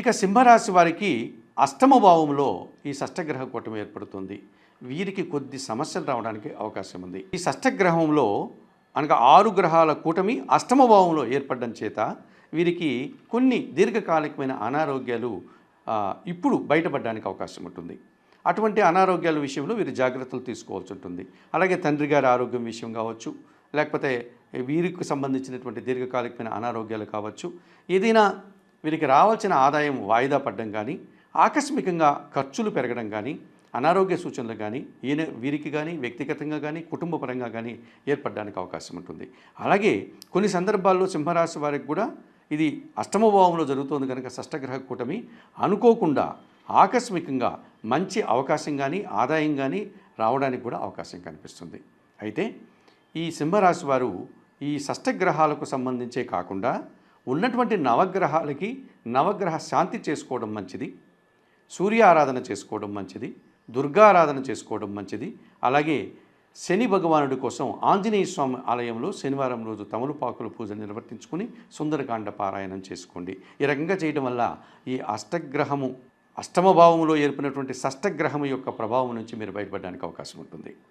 ఇక సింహరాశి వారికి అష్టమ భావంలో ఈ షష్టగ్రహ కూటమి ఏర్పడుతుంది. వీరికి కొద్ది సమస్యలు రావడానికి అవకాశం ఉంది. ఈ షష్టగ్రహంలో అనగా ఆరు గ్రహాల కూటమి అష్టమ భావంలో ఏర్పడడం చేత వీరికి కొన్ని దీర్ఘకాలికమైన అనారోగ్యాలు ఇప్పుడు బయటపడడానికి అవకాశం ఉంటుంది. అటువంటి అనారోగ్యాల విషయంలో వీరు జాగ్రత్తలు తీసుకోవాల్సి ఉంటుంది. అలాగే తండ్రి గారి ఆరోగ్యం విషయం కావచ్చు లేకపోతే వీరికి సంబంధించినటువంటి దీర్ఘకాలికమైన అనారోగ్యాలు కావచ్చు. ఏదైనా వీరికి రావాల్సిన ఆదాయం వాయిదా పడడం కానీ ఆకస్మికంగా ఖర్చులు పెరగడం కానీ అనారోగ్య సూచనలు కానీ ఈయన వీరికి కానీ వ్యక్తిగతంగా కానీ కుటుంబపరంగా కానీ ఏర్పడడానికి అవకాశం ఉంటుంది. అలాగే కొన్ని సందర్భాల్లో సింహరాశి వారికి కూడా ఇది అష్టమ భావంలో జరుగుతోంది కనుక షష్టగ్రహ కూటమి అనుకోకుండా ఆకస్మికంగా మంచి అవకాశం కానీ ఆదాయం కానీ రావడానికి కూడా అవకాశం కనిపిస్తుంది. అయితే ఈ సింహరాశి వారు ఈ షష్టగ్రహాలకు సంబంధించే కాకుండా ఉన్నటువంటి నవగ్రహాలకి నవగ్రహ శాంతి చేసుకోవడం మంచిది. సూర్య ఆరాధన చేసుకోవడం మంచిది. దుర్గా ఆరాధన చేసుకోవడం మంచిది. అలాగే శని భగవానుడి కోసం ఆంజనేయ స్వామి ఆలయంలో శనివారం రోజు తమలపాకుల పూజ నిర్వర్తించుకుని సుందరకాండ పారాయణం చేసుకోండి. ఈ రకంగా చేయడం వల్ల ఈ అష్టగ్రహము అష్టమభావంలో ఏర్పడినటువంటి షష్టగ్రహం యొక్క ప్రభావం నుంచి మీరు బయటపడడానికి అవకాశం ఉంటుంది.